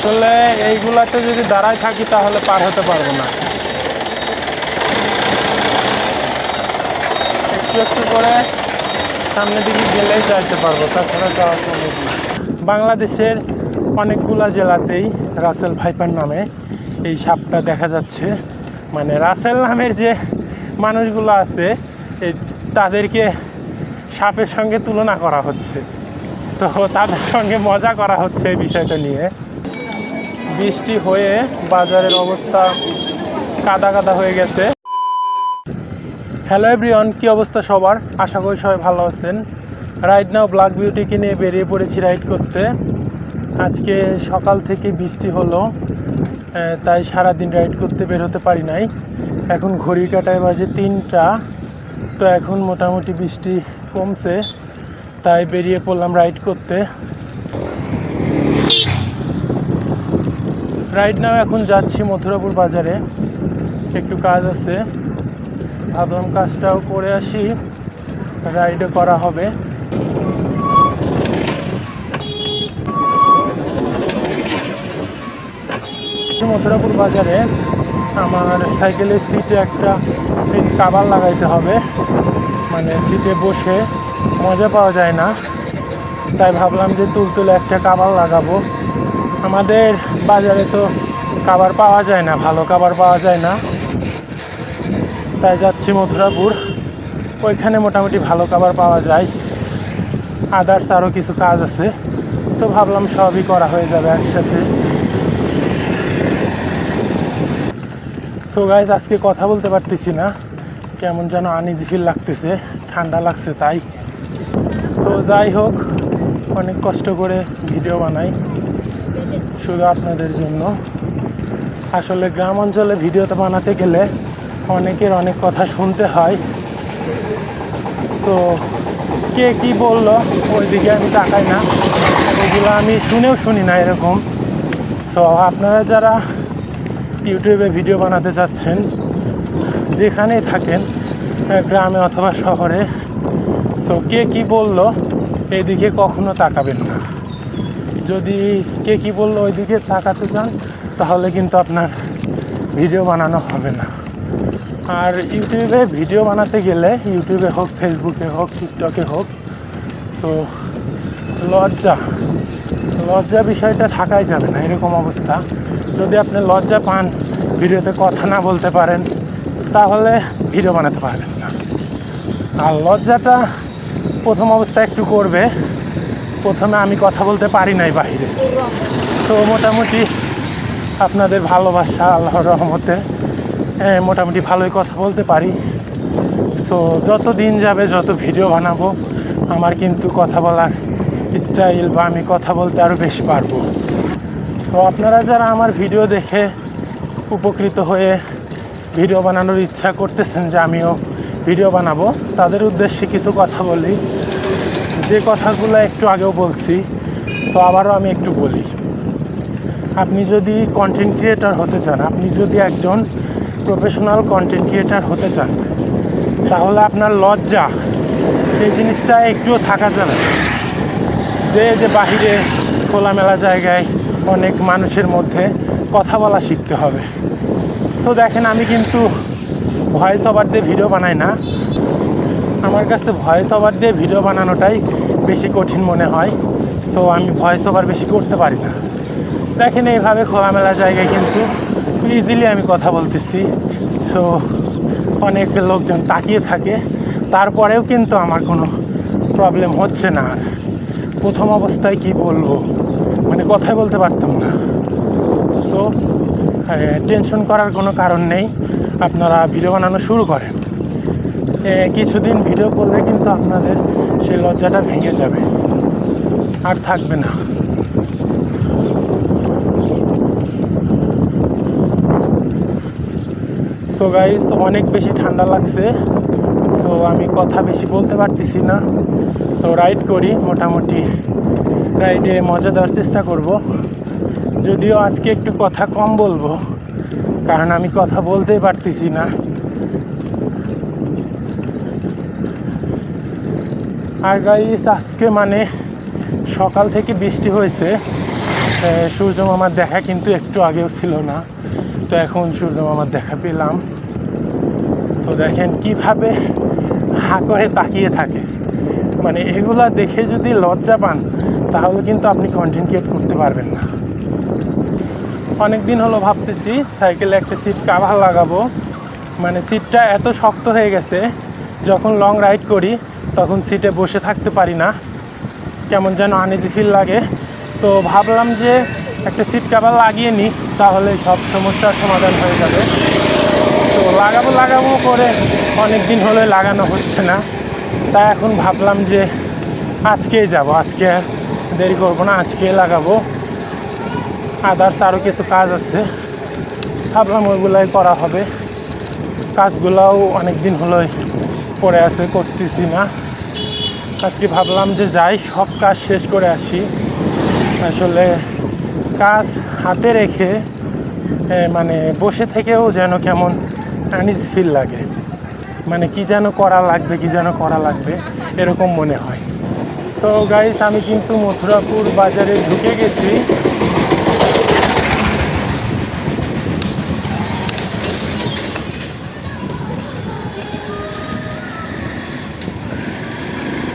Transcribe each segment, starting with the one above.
আসলে এইগুলাতে যদি দাঁড়ায় থাকি তাহলে পার হতে পারব না। একটু একটু করে সামনের দিকে গেলেই যাইতে পারব, তাছাড়া যাওয়া সম্ভব না। বাংলাদেশের অনেকগুলা জেলাতেই রাসেল ভাইপার নামে এই সাপটা দেখা যাচ্ছে। মানে রাসেল নামের যে মানুষগুলো আছে, এই তাদেরকে সাপের সঙ্গে তুলনা করা হচ্ছে। তো তাদের সঙ্গে মজা করা হচ্ছে এই বিষয়টা নিয়ে। বৃষ্টি হয়ে বাজারের অবস্থা কাদা কাদা হয়ে গেছে। হ্যালো এভরিওয়ান কি অবস্থা সবার? আশা করি সবাই ভালো আছেন। রাইড নাও ব্ল্যাক বিউটিকে নিয়ে বেরিয়ে পড়েছি রাইড করতে। আজকে সকাল থেকে বৃষ্টি হলো তাই সারাদিন রাইড করতে বের হতে পারি নাই। এখন ঘড়ির কাটায় বাজে তিনটা, তো এখন মোটামুটি বৃষ্টি কমছে, তাই বেরিয়ে পড়লাম রাইড করতে। রাইড নাও এখন যাচ্ছি মথুরাপুর বাজারে। একটু কাজ আছে। ভাবলাম কাজটাও করে আসি। রাইডও করা হবে। মথুরাপুর বাজারে আমার সাইকেলের সিটে একটা সিট কাবার লাগাইতে হবে। মানে সিটে বসে মজা পাওয়া যায় না। তাই ভাবলাম যে তুলতুলে একটা কাবার লাগাবো। আমাদের বাজারে তো খাবার পাওয়া যায় না, ভালো খাবার পাওয়া যায় না। তাই যাচ্ছি মথুরাপুর। ওইখানে মোটামুটি ভালো খাবার পাওয়া যায়। আদার্স আরও কিছু কাজ আছে। তো ভাবলাম সবই করা হয়ে যাবে একসাথে। সো গাইজ আজকে কথা বলতে পারতেছি না। কেমন যেন আনইজি ফিল লাগতেছে, ঠান্ডা লাগছে তাই। তো যাই হোক, অনেক কষ্ট করে ভিডিও বানাই। শুধু আপনাদের জন্য। আসলে গ্রাম অঞ্চলে ভিডিওটা বানাতে গেলে অনেকের অনেক কথা শুনতে হয়। তো কে কি বলল, ওইদিকে আমি তাকাই না। ওইগুলো আমি শুনেও শুনি না এরকম। সো আপনারা যারা ইউটিউবে ভিডিও বানাতে চাচ্ছেন যেখানেই থাকেন গ্রামে অথবা শহরে সো কে কি বলল, এদিকে কখনো তাকাবেন না। যদি কে কী বলল ওইদিকে তাকাতে চান, তাহলে কিন্তু আপনার ভিডিও বানানো হবে না। আর ইউটিউবে ভিডিও বানাতে গেলে ইউটিউবে হোক, ফেসবুকে হোক, টিকটকে হোক, তো লজ্জা লজ্জা বিষয়টা থাকাই যাবে না, এরকম অবস্থা। যদি আপনি লজ্জা পান, ভিডিওতে কথা না বলতে পারেন, তাহলে ভিডিও বানাতে পারবেন না। আর লজ্জাটা প্রথম অবস্থা একটু করবে প্রথমে আমি কথা বলতে পারি নাই বাইরে তো মোটামুটি আপনাদের ভালোবাসা, আল্লাহর রহমতে মোটামুটি ভালোই কথা বলতে পারি। সো যত দিন যাবে, যত ভিডিও বানাবো, আমার কিন্তু কথা বলার স্টাইল বা আমি কথা বলতে আরও বেশি পারব। সো আপনারা যারা আমার ভিডিও দেখে উপকৃত হয়ে ভিডিও বানানোর ইচ্ছা করতেছেন যে আমিও ভিডিও বানাবো, তাদের উদ্দেশ্যে কিছু কথা বলি। যে কথাগুলো একটু আগেও বলছি, তো আবারও আমি একটু বলি। আপনি যদি কন্টেন্ট ক্রিয়েটার হতে চান, আপনি যদি একজন প্রফেশনাল কন্টেন্ট ক্রিয়েটার হতে চান, তাহলে আপনার লজ্জা, এই জিনিসটা একটুও থাকা যাবে। যে যে বাহিরে খোলামেলা জায়গায় অনেক মানুষের মধ্যে কথা বলা শিখতে হবে। তো দেখেন, আমি কিন্তু ভয়েস ওভার দিয়ে ভিডিও বানাই না। আমার কাছে ভয়েস ওভার দিয়ে ভিডিও বানানোটাই বেশি কঠিন মনে হয়। তো আমি ভয়েস ওভার বেশি করতে পারি না। দেখেন এইভাবে খোলামেলা জায়গায় কিন্তু ইজিলি আমি কথা বলতেছি। সো অনেক লোকজন তাকিয়ে থাকে। তারপরেও কিন্তু আমার কোনো প্রবলেম হচ্ছে না আর। প্রথম অবস্থায় কি বলব? মানে কথাই বলতে পারতাম না। সো টেনশন করার কোনো কারণ নেই। আপনারা ভিডিও বানানো শুরু করেন। কিছুদিন ভিডিও করলে কিন্তু আপনাদের সেই লজ্জাটা ভেঙে যাবে। আর থাকবে না। সো গাইস অনেক বেশি ঠান্ডা লাগছে। সো আমি কথা বেশি বলতে পারতেছি না। সো রাইড করি মোটামুটি। রাইডে মজা দেওয়ার চেষ্টা করব। যদিও আজকে একটু কথা কম বলব, কারণ আমি কথা বলতেই পারতেছি না। আর গাইস আজকে মানে সকাল থেকে বৃষ্টি হয়েছে। সূর্য মামার দেখা কিন্তু একটু আগেও ছিল না। তো এখন সূর্য মামার দেখা পেলাম। তো দেখেন কীভাবে হা করে তাকিয়ে থাকে। মানে এগুলা দেখে যদি লজ্জা পান, তাহলে কিন্তু আপনি ক্রিয়েট করতে পারবেন না। অনেক দিন হলো ভাবতেছি সাইকেলে একটা সিট কাভার লাগাবো। মানে সিটটা এত শক্ত হয়ে গেছে, যখন লং রাইড করি তখন সিটে বসে থাকতে পারি না। কেমন যেন আনিজি ফিল লাগে। তো ভাবলাম যে একটা সিট কাভার লাগিয়ে নিই, তাহলে সব সমস্যার সমাধান হয়ে যাবে। তো লাগাবো লাগাবো করে অনেক দিন হলে লাগানো হচ্ছে না। তাই এখন ভাবলাম যে আজকেই যাব, আজকে দেরি করব না, আজকে লাগাবো। আদার্স আরও কিছু কাজ আছে। ভাবলাম ওইগুলাই করা হবে। কাজগুলাও অনেক দিন হলো পড়ে আছে করতেছি না। আজকে ভাবলাম যে যাই, সব কাজ শেষ করে আসি। আসলে কাজ হাতে রেখে মানে বসে থেকেও যেন কেমন আনিস ফিল লাগে। মানে কি যেন করা লাগবে, কি যেন করা লাগবে, এরকম মনে হয়। সো গাইস আমি কিন্তু মথুরাপুর বাজারে ঢুকে গেছি।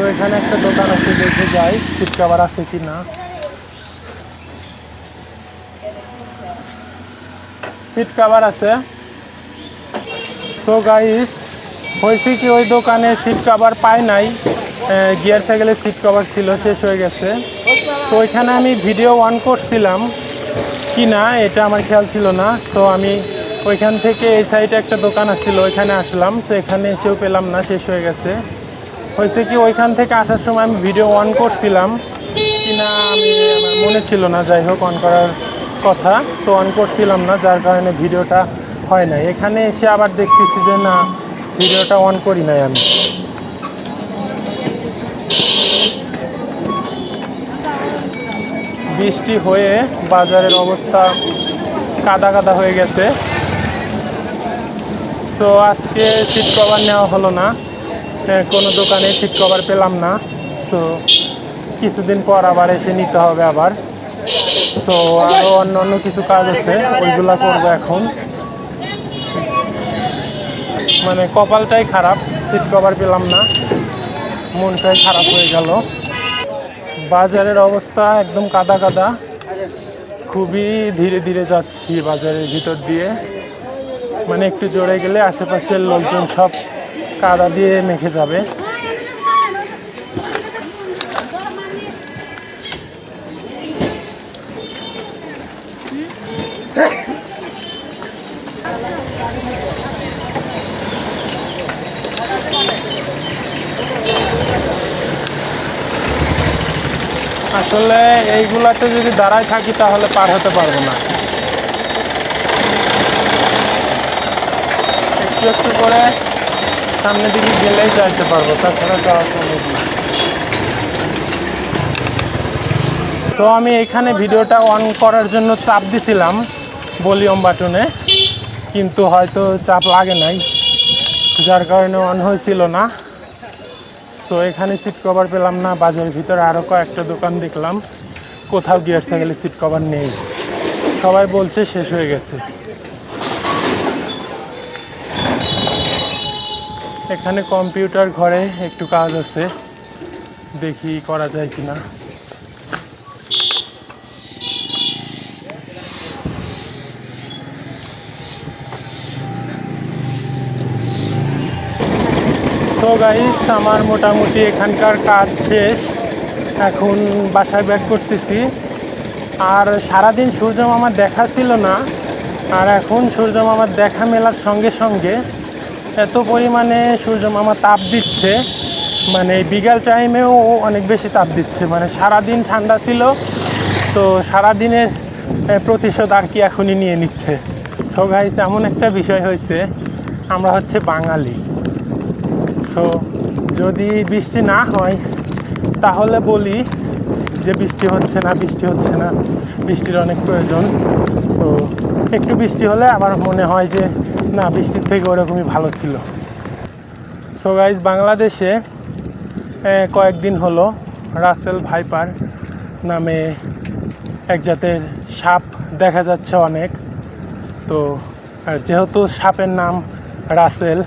তো এখানে একটা দোকান আছে, দেখে যাই সিট কাভার আছে কি না। সিট কাভার আছে। সো গাইস হয়েছে কি ওই দোকানে সিট কাভার পাই নাই গিয়ার সাইকেলের সিট কভার ছিল, শেষ হয়ে গেছে। তো ওইখানে আমি ভিডিও অন করছিলাম কি না, এটা আমার খেয়াল ছিল না। তো আমি ওইখান থেকে এই সাইডে একটা দোকান আসছিল ওইখানে আসলাম। তো এখানে এসেও পেলাম না, শেষ হয়ে গেছে। হয়েছে কি ওইখান থেকে আসার সময় আমি ভিডিও অন করছিলাম। কিনা আমি, আমার মনে ছিল না, যাই হোক অন করার কথা। তো অন করছিলাম না, যার কারণে ভিডিওটা হয় নাই। এখানে এসে আবার দেখতেছি যে, না ভিডিওটা অন করি নাই আমি। বৃষ্টি হয়ে বাজারের অবস্থা কাদা কাদা হয়ে গেছে। তো আজকে সিট কভার নেওয়া হলো না। কোনো দোকানে সিট কভার পেলাম না, তো কিছুদিন পর আবার এসে নিতে হবে আবার। তো আরও অন্য অন্য কিছু কাজ আছে, ওইগুলো করব এখন। মানে কপালটাই খারাপ সিট কভার পেলাম না, মনটাই খারাপ হয়ে গেল। বাজারের অবস্থা একদম কাদা কাদা, খুবই ধীরে ধীরে যাচ্ছি বাজারের ভিতর দিয়ে। মানে একটু জোরে গেলে আশেপাশের লোকজন সব কাদা দিয়ে মেখে যাবে। আসলে এইগুলাতে যদি দাঁড়ায় থাকি তাহলে পার হতে পারব না। একটু একটু করে সামনের দিকে গেলেই যাইতে পারব, তাছাড়া যাওয়া সম্ভব না তো আমি এখানে ভিডিওটা অন করার জন্য চাপ দিছিলাম ভলিউম বাটনে, কিন্তু হয়তো চাপ লাগে নাই, যার কারণে অন হয়েছিল না। তো এখানে সিট কভার পেলাম না, বাজারের ভিতরে আরও কয়েকটা দোকান দেখলাম, কোথাও গিয়ার সাইকেলের সিট কভার নেই। সবাই বলছে শেষ হয়ে গেছে। এখানে কম্পিউটার ঘরে একটু কাজ আছে। দেখি করা যায় কি না তো গাইস আমার মোটামুটি এখানকার কাজ শেষ। এখন বাসায় ব্যাক করতেছি। আর সারাদিন সূর্য মামার দেখা ছিল না। আর এখন সূর্য মামার দেখা মেলার সঙ্গে সঙ্গে এত পরিমাণে সূর্য মামা তাপ দিচ্ছে। মানে বিকাল টাইমেও অনেক বেশি তাপ দিচ্ছে। মানে সারাদিন ঠান্ডা ছিল, তো সারাদিনের প্রতিশোধ আর কি এখনই নিয়ে নিচ্ছে। সো গাইস এমন একটা বিষয় হয়েছে, আমরা হচ্ছে বাঙালি। সো যদি বৃষ্টি না হয়, তাহলে বলি যে বৃষ্টি হচ্ছে না, বৃষ্টি হচ্ছে না। বৃষ্টির অনেক প্রয়োজন। সো একটু বৃষ্টি হলে আমার মনে হয় যে না, বৃষ্টির থেকে ওরকমই ভালো ছিল। সো গাইজ বাংলাদেশে কয়েকদিন হলো রাসেল ভাইপার নামে এক জাতের সাপ দেখা যাচ্ছে অনেক। তো যেহেতু সাপের নাম রাসেল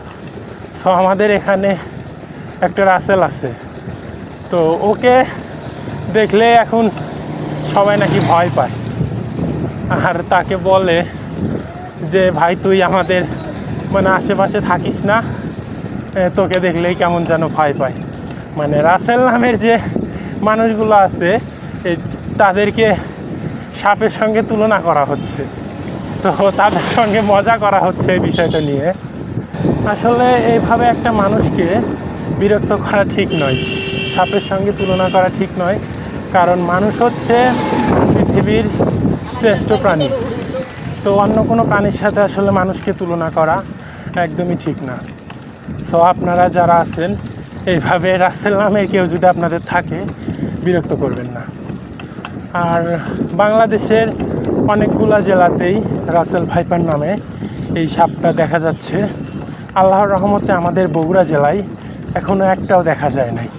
সো আমাদের এখানে একটা রাসেল আছে। তো ওকে দেখলে এখন সবাই নাকি ভয় পায়। আর তাকে বলে যে, ভাই, তুই আমাদের মানে আশেপাশে থাকিস না। তোকে দেখলেই কেমন যেন ভয় পায়। মানে রাসেল নামের যে মানুষগুলো আছে তাদেরকে সাপের সঙ্গে তুলনা করা হচ্ছে। তো তাদের সঙ্গে মজা করা হচ্ছে এই বিষয়টা নিয়ে। আসলে এইভাবে একটা মানুষকে বিরক্ত করা ঠিক নয়, সাপের সঙ্গে তুলনা করা ঠিক নয়। কারণ মানুষ হচ্ছে পৃথিবীর শ্রেষ্ঠ প্রাণী। তো অন্য কোনো প্রাণীর সাথে আসলে মানুষকে তুলনা করা একদমই ঠিক না। সো আপনারা যারা আছেন, এইভাবে রাসেল নামের কেউ যদি আপনাদের থাকে, বিরক্ত করবেন না। আর বাংলাদেশের অনেকগুলা জেলাতেই রাসেল ভাইপার নামে এই সাপটা দেখা যাচ্ছে। আল্লাহর রহমতে আমাদের বগুড়া জেলায় এখনও একটাও দেখা যায় নাই।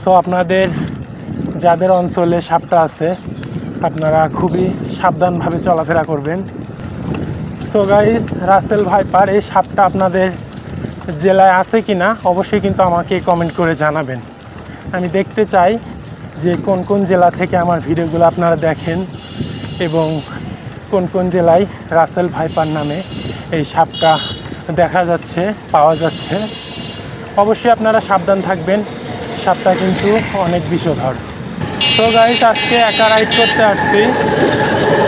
সো আপনাদের, যাদের অঞ্চলে সাপটা আছে, আপনারা খুবই সাবধানভাবে চলাফেরা করবেন। সো গাইস রাসেল ভাইপার এই সাপটা আপনাদের জেলায় আছে কি না অবশ্যই কিন্তু আমাকে কমেন্ট করে জানাবেন। আমি দেখতে চাই যে কোন কোন জেলা থেকে আমার ভিডিওগুলো আপনারা দেখেন এবং কোন কোন জেলায় রাসেল ভাইপার নামে এই সাপটা দেখা যাচ্ছে, পাওয়া যাচ্ছে। অবশ্যই আপনারা সাবধান থাকবেন, সাপটা কিন্তু অনেক বিষধর। তো গাইজ আজকে একা রাইড করতে আসছি।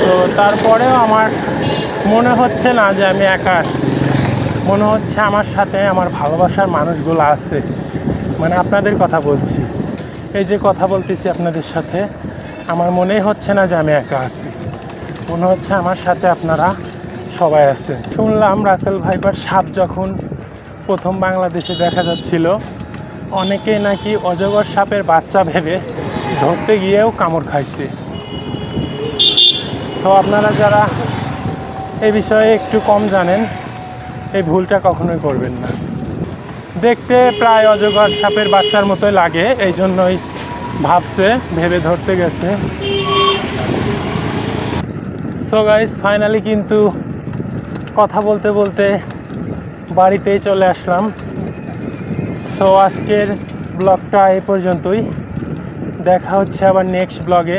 তো তারপরেও আমার মনে হচ্ছে না যে আমি একা মনে হচ্ছে আমার সাথে আমার ভালোবাসার মানুষগুলো আছে। মানে আপনাদের কথা বলছি। এই যে কথা বলতেছি আপনাদের সাথে, আমার মনেই হচ্ছে না যে আমি একা আছি। মনে হচ্ছে আমার সাথে আপনারা সবাই আছেন। শুনলাম রাসেল ভাইপার সাপ যখন প্রথম বাংলাদেশে দেখা যাচ্ছিল, অনেকেই নাকি অজগর সাপের বাচ্চা ভেবে ধরতে গিয়েও কামড় খাইছে। তো আপনারা যারা এই বিষয়ে একটু কম জানেন, এই ভুলটা কখনোই করবেন না। দেখতে প্রায় অজগর সাপের বাচ্চার মতোই লাগে, এই জন্যই ভাবছে, ভেবে ধরতে গেছে। সো গাইজ ফাইনালি কিন্তু কথা বলতে বলতে বাড়িতেই চলে আসলাম। সো আজকের ব্লগটা এই পর্যন্তই। দেখা হচ্ছে আবার নেক্সট ব্লগে